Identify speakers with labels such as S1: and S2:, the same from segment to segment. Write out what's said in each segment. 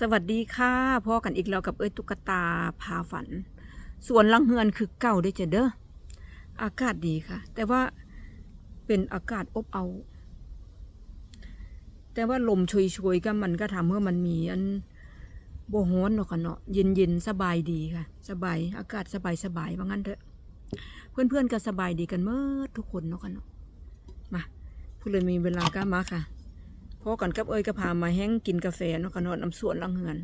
S1: สวัสดีค่ะพ่อกันอีกแล้วกับเอ้ยตุ๊กตาพาฝันสวนลังเฮือนคือเก่าได้อจ้ะเด้ออากาศดีค่ะ แต่ว่าเป็นอากาศอบเอา แต่ว่าลมช่วยๆก็มันก็ทำให้มันมีอันโบฮ้อนเนาะค่ะเนาะเย็นๆสบายดีค่ะ สบายอากาศสบายสบายว่างั้นเถอะ เพื่อนๆก็สบายดีกันเมื่อทุกคนเนาะค่ะเนาะมาผู้เลยมีเวลาก็มาค่ะ พอกันกับเอ้ยก็พามาแห้งกินกาแฟเนาะค่ะเนาะน้ำสวนลังเฮือน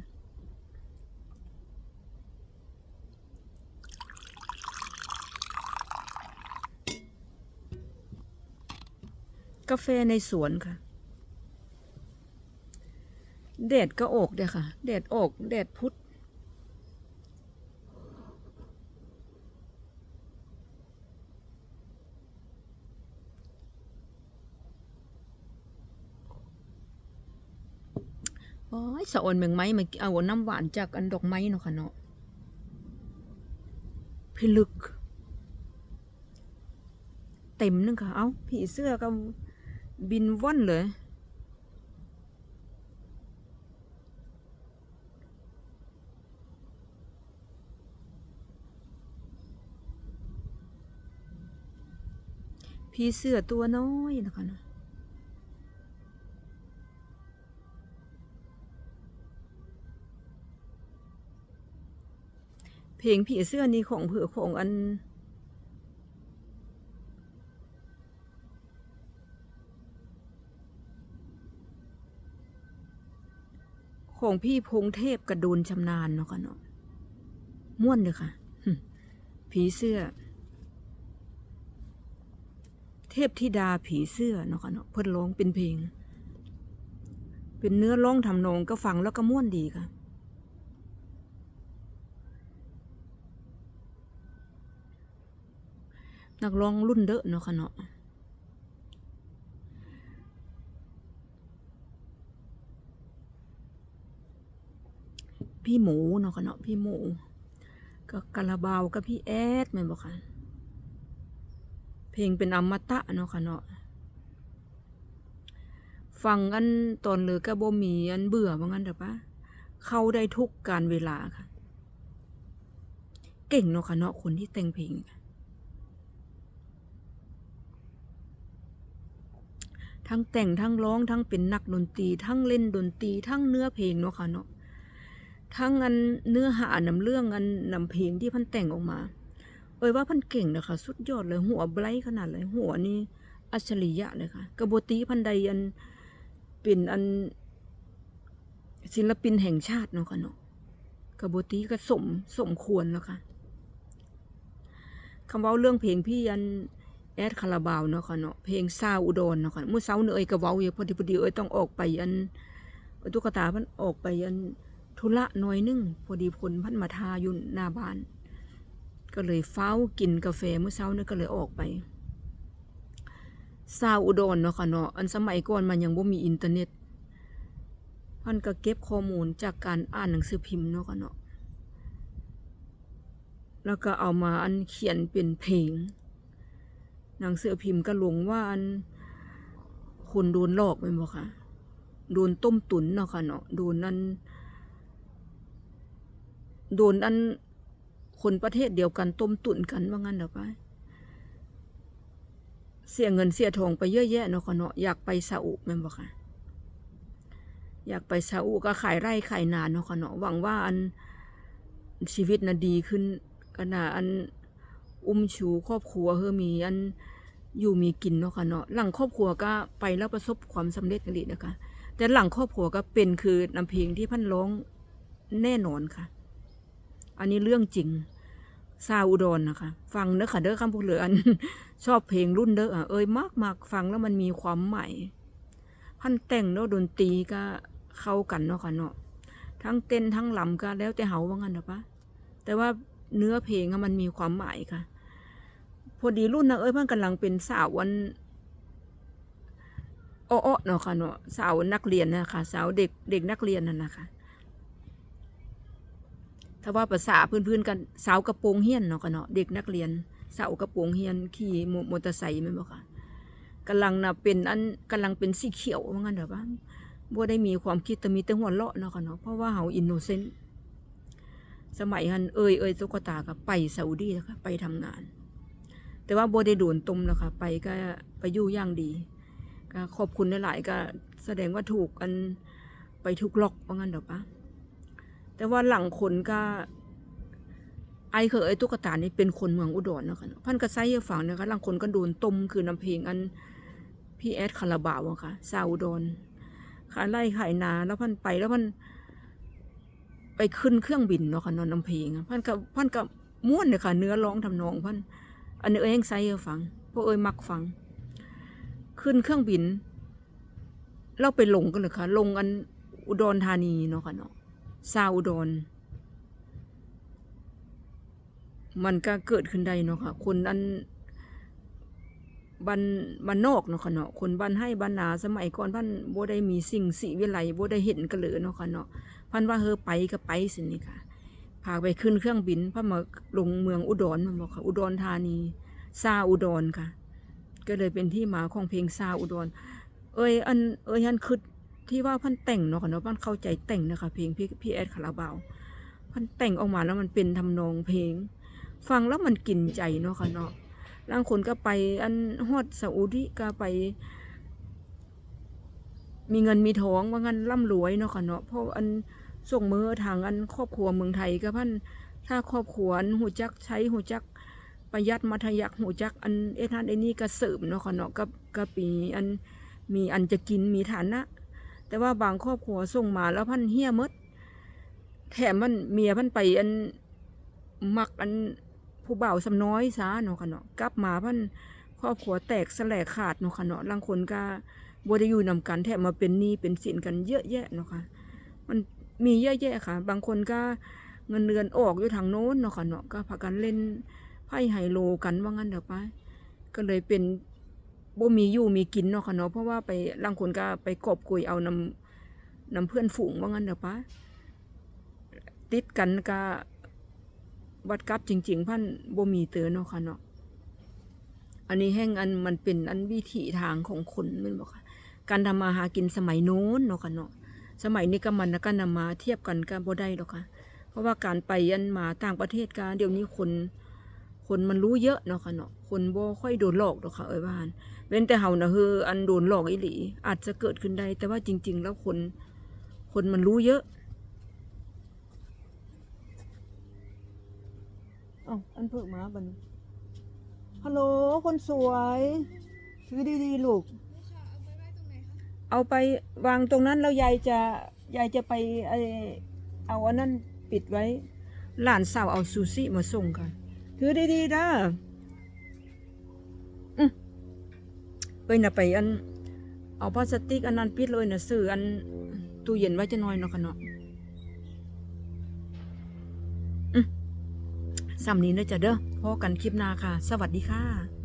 S1: กาแฟในสวนค่ะแดดก็ออกเด้ค่ะแดดออกแดดพุธ สะออนเมืองไม้มาเอาน้ำหวานจากอันดอกไม้เนาะค่ะเนาะพิลึก เต็มนึงค่ะ เอ้าผีเสื้อก็บินว่อนเลยผีเสื้อตัวน้อยนะคะนะ เพลงผีเสื้อนี่ของเผือของอัน ของพี่พงเทพกระดูนชำนาญเนาะค่ะเนาะม่วนเลยค่ะ ผีเสื้อ เทพธิดาผีเสื้อเนาะค่ะเนาะเพิ่นร้องเป็นเพลง เป็นเนื้อร้องทำนองก็ฟังแล้วก็ม่วนดีค่ะ นักร้องรุ่นเดอเนาะค่ะเนาะพี่หมูเนาะค่ะเนาะพี่หมูก็กะลาบาวกับพี่แอดแม่นบอกค่ะ เพลงเป็นอมตะเนาะค่ะเนาะฟังกันตอนเลยก็บ่มีอันเบื่อว่างั้นเถอะปะเข้าได้ทุกการเวลาค่ะ เก่งเนาะค่ะเนาะคนที่แต่งเพลง ทั้งแต่งทั้งร้องทั้งเป็นนักดนตรีทั้งเล่นดนตรีทั้งเนื้อเพลงเนาะค่ะเนาะทั้งอันเนื้อหานำเรื่องอันนำเพลงที่พันแต่งออกมา เอ้ยว่าพันเก่งนะคะสุดยอดเลยหัวไบรท์ขนาดเลยหัวนี่อัจฉริยะเลยค่ะกระบตีพันใดอันเป็นอันศิลปินแห่งชาติเนาะค่ะเนาะกระบตีก็สมสมควรแล้วค่ะคำว่าเรื่องเพลงพี่อัน แอดคาราบาวเนาะค่ะเนาะเพลงซาอุดรเนาะค่ะเมื่อเช้าเนยก็เว้าอยู่พอดีพอดีเอ้ยต้องออกไปอันตุ๊กตาพันออกไปอันธุระหน่อยนึงพอดีพลพันมาทาอยู่หน้าบ้าน ก็เลยเฝ้ากินกาแฟเมื่อเช้านี่ก็เลยออกไปซาวอุดรเนาะค่ะเนาะอันสมัยก่อนมันยังบ่มีอินเทอร์เน็ตพันก็เก็บข้อมูลจากการอ่านหนังสือพิมพ์เนาะค่ะเนาะแล้วก็เอามาอันเขียนเป็นเพลง หนังเสือพิมพ์ก็หลงว่าอันคนโดนหลอกไปบ่ค่ะ โดนต้มตุ๋นเนาะค่ะเนาะ โดนนั่นโดนอันคนประเทศเดียวกันต้มตุนกันว่างั้นเดี๋ยวไป เสียเงินเสียทองไปเยอะแยะเนาะค่ะเนาะ อยากไปซาอุแม่นบอกค่ะ อยากไปซาอุก็ขายไร่ขายนาเนาะค่ะเนาะ หวังว่าอันชีวิตน่ะดีขึ้นก็น่ะอัน อุ้มชูครอบครัวเฮอมีอันอยู่มีกินเนาะค่ะเนาะหลังครอบครัวก็ไปแล้วประสบความสำเร็จกันเลยนะคะ แต่หลังครอบครัวก็เป็นคือนำเพลงที่พันร้องแน่นอนค่ะ อันนี้เรื่องจริงซาอุดรนนะคะ ฟังเด้อค่ะเด้อคำพูดเหลืออันชอบเพลงรุ่นเด้อะเอ้ยมากมากฟังแล้วมันมีความใหมายพันแต่งเนาะดนตรีก็เข้ากันเนาะค่ะเนาะทั้งเต้นทั้งลำก็แล้วแต่เฮาว่างั้นเถอะปะแต่ว่าเนื้อเพลงมันมีความหมายค่ะ พอดีรุ่นนะเอ้ยเพิ่นกำลังเป็นสาววันโอ้อเนาะค่ะเนาะสาวนักเรียนนะคะสาวเด็กเด็กนักเรียนนั่นนะคะถ้าว่าภาษาพื้นๆกันสาวกระโปรงเฮียนเนาะกันเนาะเด็กนักเรียนสาวกระโปรงเฮียนขี่มอเตอร์ไซค์แม่นบ่ค่ะกำลังน่ะเป็นอันกำลังเป็นสีเขียวว่างั้นเด้อบ้างบ่ได้มีความคิดแต่มีแต่หัวเราะเนาะค่ะเนาะเพราะว่าเฮาอินโนเซนต์สมัยหันเอ่ยเอ่ยตุ๊กตาก็ไปซาอุดีแล้วค่ะไปทำงาน แต่ว่าบ่ได้โดนต้มแล้วค่ะ ไปก็ไปอยู่อย่างดีก็ขอบคุณหลายๆก็แสดงว่าถูกอันไปถูกล็อกว่างั้นเด้อปะแต่ว่าหลังคนก็ไอเคยไอตุ๊กตานี่เป็นคนเมืองอุดรเนาะค่ะพันกระไซให้ฟังนะคะหลังคนก็โดนต้มคือน้ำเพลงอันพี่แอดคาราบาวอะค่ะซาอุดรขายไร่ขายนาแล้วพันไปแล้วพันไปขึ้นเครื่องบินเนาะค่ะนอนน้ำเพลงพันกับพันกับม้วนเลยค่ะเนื้อร้องทำนองพัน อันนี้เอ้ยยังไซให้ฟังเพราะเอ้ยมักฟัง ขึ้นเครื่องบิน เราไปลงกันเลยค่ะ ลงอันอุดรธานีเนาะค่ะเนาะซาอุดร มันก็เกิดขึ้นได้เนาะค่ะ คนอันบันบันนอกเนาะค่ะเนาะ คนบ้านให้บ้านนาสมัยก่อนพันโบได้มีสิ่งสิวิไลบ่ได้เห็นกันเลยเนาะค่ะเนาะพันว่าเฮอไปก็ไปสินี่ค่ะ พาไปขึ้นเครื่องบินพันมาลงเมืองอุดรมันบอกค่ะ อุดรธานีซาอุดรค่ะ ก็เลยเป็นที่มาของเพลงซาอุดร เอ้ยอันเอ้ยอันคือที่ว่าพันแต่งเนาะค่ะเนาะพันเข้าใจแต่งนะคะเพลงพี่พี่แอดคาราบาวพันแต่งออกมาแล้วมันเป็นทำนองเพลง ฟังแล้วมันกินใจเนาะค่ะเนาะบางคนก็ไปอันฮอดซาอุดิก็ไป มีเงินมีทองว่างั้นร่ำรวยเนาะค่ะเนาะเพราะอัน ส่งมือทางอันครอบครัวเมืองไทยก็พันถ้าครอบครัวหูจักใช้หูจักประหยัดมัธยักหูจักอันเอท่านไอ้นี่ก็เสริมเนาะค่ะเนาะกับกับปีอันมีอันจะกินมีฐานะ แต่ว่าบางครอบครัวส่งมาแล้วพันเฮี้ยมด แถมมันเมียพันไปอันมักอันผู้บ่าวสำน้อยซาเนาะค่ะเนาะกลับมาพันครอบครัวแตกสลายขาดเนาะค่ะเนาะบางคนก็บ่ได้อยู่นำกันแถมมาเป็นหนี้เป็นสินกันเยอะแยะเนาะค่ะมัน มีเยอะแยะค่ะ บางคนก็เงินเดือนออกอยู่ทางโน้นเนาะค่ะเนาะก็พากันเล่นไพ่ไฮโลกันว่างั้นเดี๋ยวไปก็เลยเป็นบ่มีอยู่มีกินเนาะค่ะเนาะเพราะว่าไปบางคนก็ไปกอบกุยเอานำนำเพื่อนฝูงว่างั้นเดี๋ยวไปติดกันกะวัดกับจริง ๆ พันบ่มีเตือเนาะค่ะเนาะอันนี้แห้งอันมันเป็นอันวิถีทางของคนมันบอกค่ะ การทำมาหากินสมัยโน้นเนาะค่ะเนาะ สมัยนี้ก็มันก็นำมาเทียบกันก็บ่ได้หรอกค่ะ เพราะว่าการไปอันมาต่างประเทศกาเดี๋ยวนี้คนคนมันรู้เยอะเนาะค่ะเนาะคนบ่ค่อยโดนหลอกหรอกค่ะเอ้ยว่านเว้นแต่เฮานะเฮืออันโดนหลอกอีหลีอาจจะเกิดขึ้นได้ แต่ว่าจริง ๆ แล้วคนคนมันรู้เยอะอ้าวอันเพิ่งมาบันฮัลโหลคนสวยถือดีๆลูก เอาไปวางตรงนั้นแล้วยายจะยายจะไปไอเอาอันนั้นปิดไว้ หลานสาวเอาซูชิมาส่งกันถือดีๆเด้ออืมเอ้ยน่ะไปอัน เอาพลาสติกอันนั้นปิดเลยนะซื้ออันตู้เย็นไว้จะน้อยเนาะค่ะเนาะสำนี้นะจ๊ะเด้อพอกันคลิปหน้าค่ะ สวัสดีค่ะ